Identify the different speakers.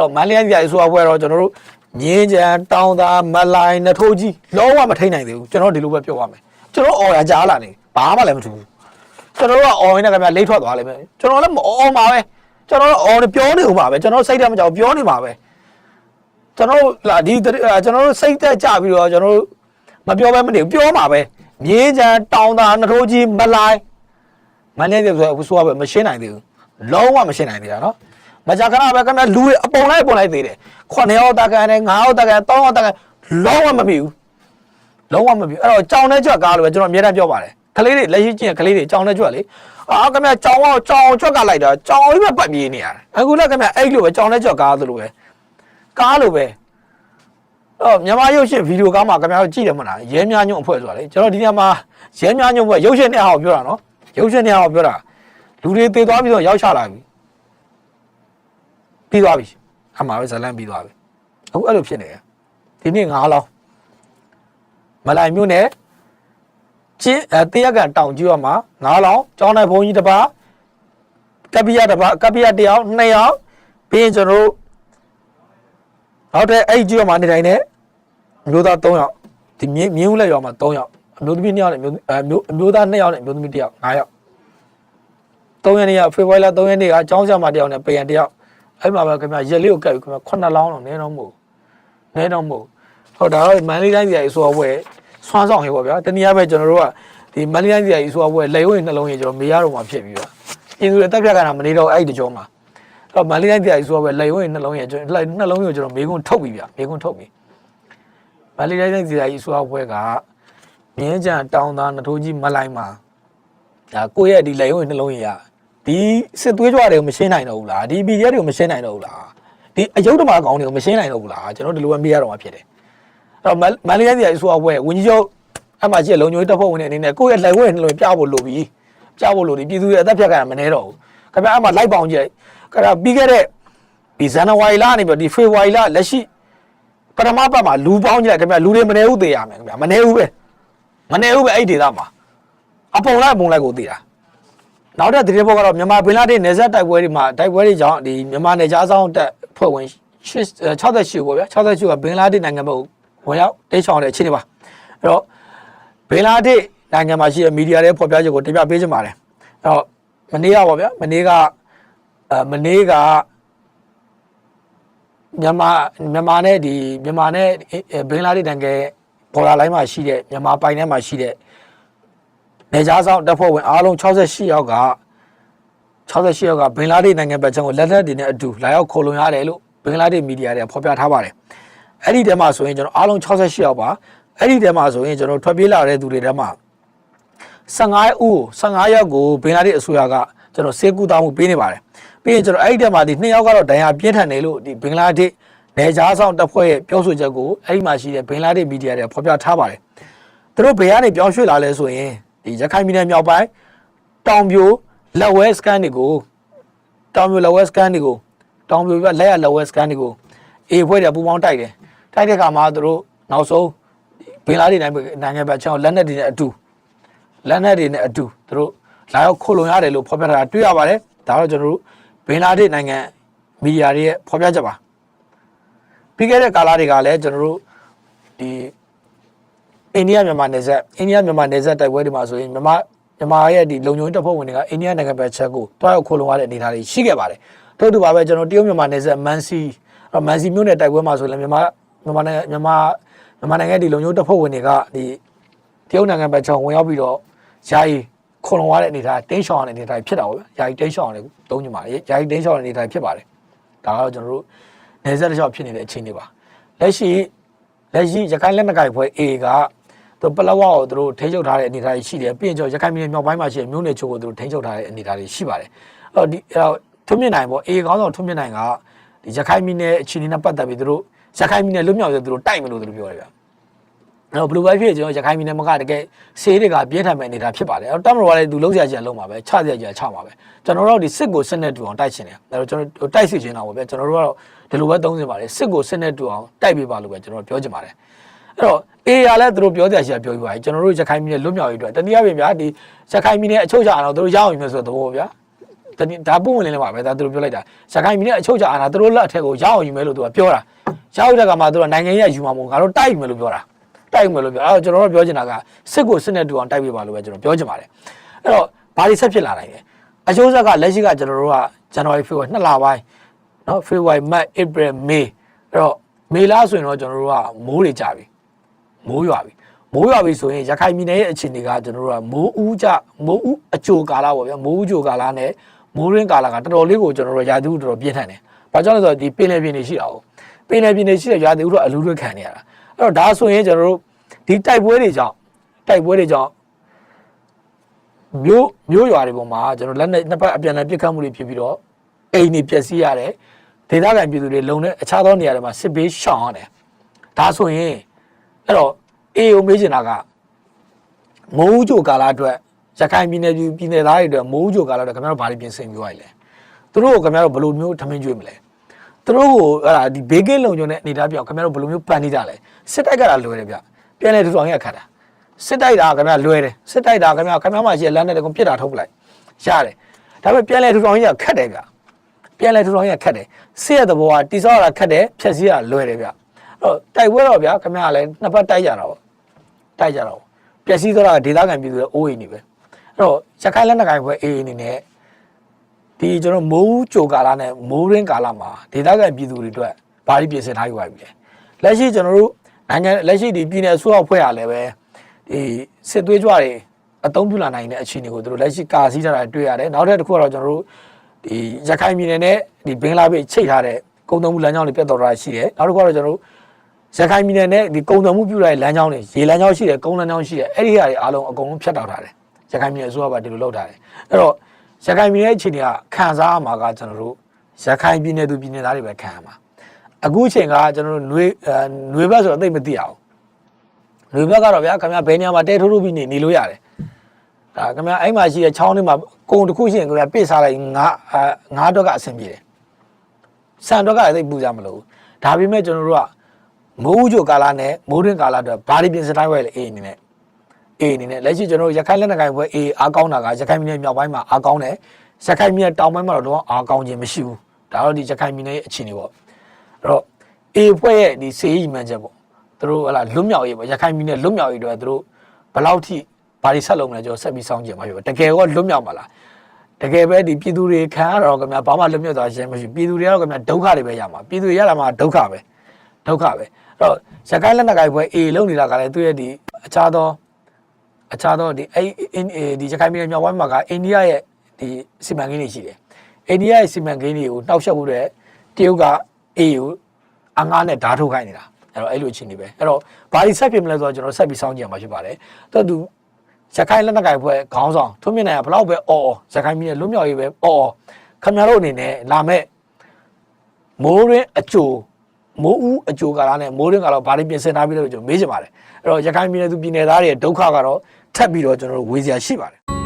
Speaker 1: တော့မန္တလေးတိုင်းပြည်အစိုးရဖွဲ့တော့ကျွန်တော်တို့မြင်းကြံတောင်သာမလိုင်းနထိုးကြီးလုံးဝမထိန်နိုင်သေးဘူးကျွန်တော်ဒီလိုပဲပြောပါမယ်ကျွန်တော်အော်ရကြားလာနေဘာမှလည်းမထူဘူးကျွန်တော်တို့ကအော်ရင်းနဲ့ခင်ဗျာလိမ့်ထွက်သွားလိမ့်မယ်ကျွန်တော်လည်းမအော်ပါပဲကျွန်တော်တို့အော်နေပြောနေဦးပါပဲကျွန်တော်စိတ်ထဲမကြောက်ပြောနေပါပဲကျွန်တော်လာဒီကျွန်တော်တို့စိတ်သက်ကြပြီးတော့ကျွန်တော်တို့မပြောဘဲမနေပြောမှာပဲမြင်းကြံတောင်သာနထိုးကြီးမလိုင်းမန္တလေးပြည်ဆိုအခုဆိုရပဲမရှင်းနိုင်သေးဘူးလုံးဝမရှင်းနိုင်သေးတာနော် မကြခဏပဲခင်ဗျလူတွေအပုံလိုက်ပုံလိုက်သေးတယ်9ယောက်တကန်နဲ့9ယောက်တကန်3ယောက်တကန်လုံးဝမပြီးဘူးလုံးဝမပြီးဘူးအဲ့တော့ကြောင်နဲ့ကြွက်ကားလို့ပဲကျွန်တော်အများအားပြောပါတယ်ကလေးတွေလက်ရှိကျင့်ကလေးတွေကြောင်နဲ့ကြွက်လေအာခင်ဗျကြောင်အောင်ကြောင်ကြွက်ကလိုက်တာကြောင်ကြီးပဲပတ်ပြေးနေရတယ်အခုလည်းခင်ဗျအဲ့လိုပဲကြောင်နဲ့ကြွက်ကားသလိုပဲကားလိုပဲအော်မြန်မာရုပ်ရှင်ဗီဒီယိုကားမှာခင်ဗျားတို့ကြည့်တယ်မလားရဲများညုံအဖွဲ့ဆိုတာလေကျွန်တော်ဒီနေရာမှာရဲများညုံအဖွဲ့ရုပ်ရှင်နဲ့ဟောပြောတာနော်ရုပ်ရှင်နဲ့ဟောပြောတာလူတွေတည်သွားပြီးတော့ရောက်ချလာပြီ ပြီးသွားပြီအမှားပဲဇလန်ပြီးသွားပြီအခုအဲ့လိုဖြစ်နေတယ်ဒီနေ့ငါးလောင်းမလိုက်မျိုးနဲ့ကျင်းအဲတရက်ကတောင်ကျူရမှာငါးလောင်းကျောင်းတိုင်းဘုန်းကြီးတစ်ပါးကပ္ပိယတစ်ပါးကပ္ပိယတစ်ယောက်နှစ်ယောက်ပြီးရင်ကျွန်တော်တို့နောက်တဲ့အဲ့ဒီကျူရမှာနေတိုင်းနဲ့အမျိုးသား3ယောက်ဒီမြင်းမြင်းဦးလက်ရွာမှာ3ယောက်အမျိုးသမီး2ယောက်နဲ့အမျိုးအမျိုးအမျိုးသား2ယောက်နဲ့အမျိုးသမီး1ယောက်5ယောက်3ရက်နေ့ကဖေဖော်ဝါရီလ3ရက်နေ့ကကျောင်းဆရာမ1ယောက်နဲ့ပယံ1ယောက် အဲ့မှာပဲခင်ဗျာရက်လေးကိုကပ်ပြီးခင်ဗျာခုနှစ်လောင်းတော့နည်းတော့မဟုတ်နည်းတော့မဟုတ်ဟုတ်ဒါတော့မန္တလေးတိုင်းပြည်အစိုးရဘွဲဆွမ်းဆောင်ရေပေါ့ဗျာတနည်းအားဖြင့်ကျွန်တော်တို့ကဒီမန္တလေးတိုင်းပြည်အစိုးရဘွဲလေဝိနှလုံးရေကျွန်တော်မေရတော့မှဖြစ်ပြီးပါအင်းသူတက်ဖြတ်ကတာမနေတော့အဲ့ဒီတကြောမှာအဲ့တော့မန္တလေးတိုင်းပြည်အစိုးရဘွဲလေဝိနှလုံးရေကျွန်တော်နှလုံးရေကျွန်တော်မေကွန်းထုတ်ပြီးဗျာမေကွန်းထုတ်ပြီးမန္တလေးတိုင်းပြည်အစိုးရဘွဲကမြင်းကြံတောင်သားနထိုးကြီးမလိုင်းမှာဒါကိုယ့်ရဲ့ဒီလေဝိနှလုံးရေရ ဒီစစ်သွေးကြွတွေကိုမရှင်းနိုင်တော့ဘူးလားဒီ PDF တွေကိုမရှင်းနိုင်တော့ဘူးလားဒီအယုဒ္ဓမာကောင်တွေကိုမရှင်းနိုင်တော့ဘူးလားကျွန်တော်ဒီလိုပဲမေးရတော့မှာဖြစ်တယ်အဲ့တော့မန္တလေးပြည်အစိုးရဘွဲဝင်းကြီးချုပ်အမှကြီးလုံညိုတပ်ဖွဲ့ဝင်တွေအနေနဲ့ကိုယ့်ရဲ့လိုက်ဝဲနှလုံးပြဖို့လိုပြီပြဖို့လိုပြီပြည်သူတွေအသက်ဖြတ်ကြရမနေတော့ဘူးခင်ဗျာအမှလိုက်ပေါင်ကြည့်ခင်ဗျာပြီးခဲ့တဲ့ဒီဇန်နဝါရီလနေပြီးဒီဖေဖော်ဝါရီလလက်ရှိပထမပတ်မှာလူပေါင်းကြည့်ခင်ဗျာလူတွေမနေဘူးသေးရမယ်ခင်ဗျာမနေဘူးပဲမနေဘူးပဲအဲ့ဒီဒေသမှာအပုံလိုက်အပုံလိုက်ကိုသေးတာ နောက်တဲ့သတင်းပေါ်ကတော့မြန်မာဘင်္ဂလားဒေ့ရှ်နယ်စပ်တိုက်ပွဲတွေမှာတိုက်ပွဲတွေကြောင့်ဒီမြန်မာနယ်ခြားဆောင်တပ်ဖွဲ့ဝင်68ပေါ့ဗျာ68ကဘင်္ဂလားဒေ့ရှ်နိုင်ငံဘက်ကိုဝင်ရောက်တိတ်ဆောင်တဲ့အခြေအနေပါအဲ့တော့ဘင်္ဂလားဒေ့ရှ်နိုင်ငံမှာရှိတဲ့မီဒီယာတွေဖော်ပြချက်ကိုတင်ပြပေးချင်ပါတယ်အဲ့တော့မနေ့ကပေါ့ဗျာမနေ့ကအဲမနေ့ကမြန်မာမြန်မာနဲ့ဒီမြန်မာနဲ့ဘင်္ဂလားဒေ့ရှ်နိုင်ငံပေါ်လာလိုင်းမှာရှိတဲ့မြန်မာပိုင်ထဲမှာရှိတဲ့ နေကြားဆောင်တပ်ဖွဲ့ဝင်အားလုံး68ယောက်က68ယောက်ကဘင်္ဂလားဒေ့ရှ်နိုင်ငံဘက်ခြမ်းကိုလက်လက်တွေနဲ့အတူလာရောက်ခိုလုံရတယ်လို့ဘင်္ဂလားဒေ့ရှ်မီဒီယာတွေကဖော်ပြထားပါတယ်။အဲ့ဒီတဲမှာဆိုရင်ကျွန်တော်အားလုံး68ယောက်ပါအဲ့ဒီတဲမှာဆိုရင်ကျွန်တော်ထွက်ပြေးလာတဲ့သူတွေတဲမှာ15ဦး15ယောက်ကိုဘင်္ဂလားဒေ့ရှ်အစိုးရကကျွန်တော်စေကူတာမှုပေးနေပါတယ်။ပြီးရင်ကျွန်တော်အဲ့ဒီတဲမှာဒီ2ယောက်ကတော့ဒဏ်ရာပြင်းထန်တယ်လို့ဒီဘင်္ဂလားဒေ့ရှ်နေကြားဆောင်တပ်ဖွဲ့ရဲ့ပြောဆိုချက်ကိုအဲ့ဒီမှာရှိတဲ့ဘင်္ဂလားဒေ့ရှ်မီဒီယာတွေကဖော်ပြထားပါတယ်။သူတို့ဘယ်ကနေပြောင်းရွှေ့လာလဲဆိုရင် ဒီရခိုင်ပြည်နယ်မြောက်ပိုင်းတောင်ပြိုလက်ဝဲစကန်တွေကိုတောင်ပြိုလက်ဝဲစကန်တွေကိုတောင်ပြိုပြလက်ရလက်ဝဲစကန်တွေကိုအေးဖွဲ့တယ်ပူပေါင်းတိုက်တယ်တိုက်တဲ့ခါမှာသူတို့နောက်ဆုံးဘင်္ဂလားဒေ့ရှ်နိုင်ငံဘက်ချောင်းလက်နက်တွေနဲ့အတူလက်နက်တွေနဲ့အတူသူတို့လာရောက်ခိုလုံရတယ်လို့ဖော်ပြထားတာတွေ့ရပါတယ်ဒါတော့ကျွန်တော်တို့ဘင်္ဂလားဒေ့ရှ်နိုင်ငံမီဒီယာတွေရဲ့ဖော်ပြချက်ပါပြီးခဲ့တဲ့ကာလတွေကလည်းကျွန်တော်တို့ဒီ အိန္ဒိယမြန်မာနယ်စပ်အိန္ဒိယမြန်မာနယ်စပ်တိုက်ပွဲတွေမှာဆိုရင်မြန်မာမြန်မာရဲ့ဒီလုံခြုံရေးတပ်ဖွဲ့ဝင်တွေကအိန္ဒိယနိုင်ငံဘက်ချက်ကိုတွားရောက်ခိုးလုံရတဲ့အနေအထားတွေရှိခဲ့ပါတယ်။ထို့တူပါပဲကျွန်တော်တရုတ်မြန်မာနယ်စပ်မန်စီမန်စီမြို့နယ်တိုက်ပွဲမှာဆိုရင်မြန်မာမြန်မာနိုင်ငံမြန်မာမြန်မာနိုင်ငံဒီလုံခြုံရေးတပ်ဖွဲ့ဝင်တွေကဒီတရုတ်နိုင်ငံဘက်ချက်ဝင်ရောက်ပြီးတော့ယာယီခိုးလုံရတဲ့အနေအထားတင်းရှောင်ရတဲ့အနေအထားဖြစ်တာပေါ့ဗျာ။ယာယီတင်းရှောင်ရတယ်တုံးညမှာယာယီတင်းရှောင်တဲ့အနေအထားဖြစ်ပါတယ်။ဒါကတော့ကျွန်တော်တို့နယ်စပ်တစ်လျှောက်ဖြစ်နေတဲ့အခြေအနေပါ။လက်ရှိလက်ရှိရခိုင်လက်နက်ကိုင်ဖွဲ့ A က သူပလောဝကိုသူတို့ထိန်းချုပ်ထားတဲ့အနေအထားတွေရှိတယ်ပြီးရင်ကျော်ရခိုင်ပြည်နယ်မြောက်ပိုင်းမှာရှိတဲ့မြို့နယ်ချို့ကိုသူတို့ထိန်းချုပ်ထားတဲ့အနေအထားတွေရှိပါတယ်အဲ့တော့ဒီအဲ့တော့ထွန်းမြင့်နိုင်ပေါ့အေကောင်းဆောင်ထွန်းမြင့်နိုင်ကဒီရခိုင်ပြည်နယ်အခြေအနေနဲ့ပတ်သက်ပြီးသူတို့ရခိုင်ပြည်နယ်လွတ်မြောက်ရေးသူတို့တိုက်မလို့သူတို့ပြောတယ်ဗျအဲ့တော့ဘလူးဘိုက်ဖြစ်ကျွန်တော်ရခိုင်ပြည်နယ်မှာကတကယ်ဆေးတွေကပြင်းထန်မဲ့အနေအထားဖြစ်ပါတယ်အဲ့တော့တမတော်ကလည်းသူလုံးစရာကြီးအလုံးပါပဲချစရာကြီးချပါပဲကျွန်တော်တို့ဒီစစ်ကိုစစ်နဲ့တူအောင်တိုက်ချင်တယ်အဲ့တော့ကျွန်တော်တိုက်စီချင်တာပေါ့ဗျကျွန်တော်တို့ကတော့ဒီလိုပဲသုံးစင်ပါတယ်စစ်ကိုစစ်နဲ့တူအောင်တိုက်ပေးပါလို့ပဲကျွန်တော်ပြောချင်ပါတယ် အဲ့တော့အေးရလဲသူတို့ပြောတဲ့အချက်ပြောပြပါကျွန်တော်တို့ရခိုင်ပြည်နယ်လွတ်မြောက်ရေးအတွက်တနည်းအားဖြင့်ဗျာဒီရခိုင်ပြည်နယ်အချုပ်ချာတော့သူတို့ရအောင်ပြီဆိုတဲ့သဘောဗျာတနည်းဒါပုံဝင်လင်းလည်းပါပဲဒါသူတို့ပြောလိုက်တာရခိုင်ပြည်နယ်အချုပ်ချာအာဏာသူတို့လက်အထက်ကိုရအောင်ယူမယ်လို့သူကပြောတာရအောင်တဲ့ကမှာသူကနိုင်ငံရေးယူမှာမဟုတ်ငါတို့တိုက်ယူမယ်လို့ပြောတာတိုက်ယူမယ်လို့ပြောအဲ့တော့ကျွန်တော်တို့ပြောချင်တာကစစ်ကိုစစ်နဲ့တူအောင်တိုက်ပေးပါလို့ပဲကျွန်တော်ပြောချင်ပါတယ်အဲ့တော့ဘာတွေဆက်ဖြစ်လာနိုင်လဲအကျိုးဆက်ကလက်ရှိကကျွန်တော်တို့ကဇန်နဝါရီဖေဖော်ဝါရီနှစ်လပိုင်းနော်ဖေဖော်ဝါရီမတ်ဧပြီမေအဲ့တော့မေလဆိုရင်တော့ကျွန်တော်တို့ကမိုးတွေကြပြီ မိုးရွာပြီမိုးရွာပြီဆိုရင်ရခိုင်ပြည်နယ်ရဲ့အခြေအနေကကျွန်တော်တို့ကမိုးဦးကြမိုးဦးအကြိုကာလပေါ့ဗျာမိုးဦးကြိုကာလနဲ့မိုးရင်းကာလကတော်တော်လေးကိုကျွန်တော်တို့ရာသီဥတုတော်တော်ပြင်းထန်တယ်။ဘာကြောင့်လဲဆိုတော့ဒီပင်လယ်ပြင်တွေရှိတာ哦။ပင်လယ်ပြင်တွေရှိတဲ့ရာသီဥတုအလူတွေခံနေရတာ။အဲ့တော့ဒါဆိုရင်ကျွန်တော်တို့ဒီတိုက်ပွဲတွေကြောင့်တိုက်ပွဲတွေကြောင့်မျိုးမျိုးရွာတွေပေါ်မှာကျွန်တော်လက်နဲ့နှစ်ပတ်အပြန်အလှန်ပြစ်ခတ်မှုတွေဖြစ်ပြီးတော့အိမ်တွေပျက်စီးရတယ်ဒေသခံပြည်သူတွေလုံတဲ့အခြားသောနေရာတွေမှာစစ်ဘေးရှောင်ရတယ်ဒါဆိုရင် အဲ့တော့အေးုံမေးချင်တာကမိုးကြိုကာလအတွက်ရခိုင်ပြည်နယ်ပြည်ပြည်နယ်သားတွေအတွက်မိုးကြိုကာလအတွက်ခင်ဗျားတို့ဘာတွေပြင်ဆင်ပြောရလဲသူတို့ကိုခင်ဗျားတို့ဘယ်လိုမျိုးထမင်းကျွေးမလဲသူတို့ကိုအဲ့ဒါဒီဘေးကင်းလုံခြုံတဲ့အနေအထားပြောင်းခင်ဗျားတို့ဘယ်လိုမျိုးပန်နေကြလဲစစ်တိုက်ကတာလွယ်တယ်ဗျပြန်လဲထူထောင်ရခတ်တာစစ်တိုက်တာခင်ဗျားလွယ်တယ်စစ်တိုက်တာခင်ဗျားခင်ဗျားမှရှိတဲ့လမ်းနဲ့တကုံပြစ်တာထုတ်ပလိုက်ရတယ်ဒါပေမဲ့ပြန်လဲထူထောင်ရခတ်တယ်ဗျပြန်လဲထူထောင်ရခက်တယ်စစ်ရတဲ့ဘောကတိစောရတာခက်တယ်ဖြက်စီးရလွယ်တယ်ဗျအဲ့ တော့တိုက်ပွဲတော့ဗျာခင်ဗျားကလည်းနှစ်ပတ်တိုက်ကြတာပေါ့တိုက်ကြတာပေါ့ပျက်စီးသွားတာကဒေသခံပြည်သူတွေအိုးအိမ်နေပဲအဲ့တော့ရခိုင်လက်နက်ကိုင်ပွဲအေးအနေနဲ့ဒီကျွန်တော်မိုးကြိုကာလနဲ့မိုးရင်းကာလမှာဒေသခံပြည်သူတွေအတွက်ဘာလို့ပြင်ဆင်ထားယူရပြီလဲလက်ရှိကျွန်တော်တို့နိုင်ငံလက်ရှိဒီပြည်နယ်အစိုးရဖွဲ့ရလဲပဲဒီစစ်သွေးကြွတွေအတုံးပြလာနိုင်တဲ့အခြေအနေကိုသူတို့လက်ရှိကာစီးထားတာတွေ့ရတယ်နောက်ထပ်တစ်ခုကတော့ကျွန်တော်တို့ဒီရခိုင်ပြည်နယ်နဲ့ဒီဘင်္ဂလားဒေ့ရှ်ချိတ်ထားတဲ့ကုန်းသွုံမှုလမ်းကြောင်းတွေပြတ်တော်တာရှိတယ်နောက်တစ်ခုကတော့ကျွန်တော်တို့ ရခိုင်ပြည်နယ်နဲ့ဒီကုန်းသွုံမှုပြုလိုက်တဲ့လမ်းကြောင်းတွေရေလမ်းကြောင်းရှိတယ်ကုန်းလမ်းကြောင်းရှိတယ်အဲ့ဒီဟာတွေအားလုံးအကုန်လုံးဖြတ်တောက်ထားတယ်ရခိုင်ပြည်နယ်အစိုးရကဒီလိုလုပ်ထားတယ်အဲ့တော့ရခိုင်ပြည်နယ်အခြေအနေကခံစားရမှာကကျွန်တော်တို့ရခိုင်ပြည်နယ်သူပြည်နယ်သားတွေပဲခံရမှာအခုချိန်ကကျွန်တော်တို့ຫນွေအဲຫນွေဘက်ဆိုတော့သိပ်မသိအောင်ຫນွေဘက်ကတော့ဗျာခင်ဗျာဘယ်နေရာမှာတဲထိုးထိုးပြီးနေနေလို့ရတယ် ဒါခင်ဗျာအဲ့မှာရှိတဲ့ချောင်းတွေမှာကုံတစ်ခုရှိရင်ခင်ဗျာပိတ်စားလိုက်ငါအာငါးတော့ကအဆင်ပြေတယ်ဆန်တော့ကလည်းသိပ်ပူကြမလို့ဒါပေမဲ့ကျွန်တော်တို့က မိုးဥကြိုကာလနဲ့မိုးတွင်းကာလအတွက်ဘာတွေပြင်စတိုင်းဝဲလဲအေးအနေနဲ့အေးအနေနဲ့လက်ရှိကျွန်တော်တို့ရခိုင်လက်နက်ကိုင်ဘွဲအေးအားကောင်းတာကရခိုင်ပြည်နယ်မြောက်ပိုင်းမှာအားကောင်းတယ်ရခိုင်ပြည်နယ်တောင်ပိုင်းမှာတော့အားကောင်းခြင်းမရှိဘူးဒါတော့ဒီရခိုင်ပြည်နယ်ရဲ့အခြေအနေပေါ့အဲ့တော့အေးဖွဲ့ရဲ့ဒီစေးရီမှန်ချက်ပေါ့သူတို့ဟလာလွတ်မြောက်ရေးပေါ့ရခိုင်ပြည်နယ်လွတ်မြောက်ရေးအတွက်သူတို့ဘယ်လောက်ထိဘာတွေဆက်လုပ်မလဲကျွန်တော်ဆက်ပြီးစောင့်ကြည့်မှာဖြစ်ပါတကယ်ကောလွတ်မြောက်မှာလားတကယ်ပဲဒီပြည်သူတွေခံရတော့ခင်ဗျာဘာမှလွတ်မြောက်သွားခြင်းမရှိဘူးပြည်သူတွေကတော့ခင်ဗျာဒုက္ခတွေပဲရမှာပြည်သူတွေရလာမှာဒုက္ခပဲ ဒုက္ခပဲအဲ့တော့ရခိုင်လက်နက်ကိုင်ပွဲအေလုံနေတာကလည်းသူ့ရဲ့ဒီအခြားသောအခြားသောဒီအဲ့ဒီရခိုင်ပြည်နယ်မြောက်ပိုင်းမှာကအိန္ဒိယရဲ့ဒီစီမံကိန်းတွေရှိတယ်အိန္ဒိယရဲ့စီမံကိန်းတွေကိုနှောက်ယှက်ဖို့တဲ့တရုတ်ကအေကိုအငားနဲ့ဓာတ်ထုတ်ခိုင်းနေတာအဲ့တော့အဲ့လိုအခြေအနေပဲအဲ့တော့ဘာတွေဆက်ဖြစ်မလဲဆိုတော့ကျွန်တော်ဆက်ပြီးစောင့်ကြည့်ရမှာဖြစ်ပါတယ်တော်သူရခိုင်လက်နက်ကိုင်ဖွဲ့ခေါင်းဆောင်ထွန်းမြင့်နိုင်ကဘလောက်ပဲအော်အော်ရခိုင်ပြည်နယ်လွတ်မြောက်ရေးပဲအော်အော်ခင်ဗျားတို့အနေနဲ့လာမဲ့မိုးရင်းအကျိုး မိုးဦးအကျိုးကာလနဲ့မိုးရင်းကတော့ဘာတွေပြင်ဆင်ထားပြီးလဲလို့ကျွန်တော်မေးချင်ပါတယ်အဲ့တော့ရခိုင်ပြည်နယ်သူပြည်နယ်သားတွေရဲ့ဒုက္ခကတော့ထပ်ပြီးတော့ကျွန်တော်တို့ဝေစရာရှိပါတယ်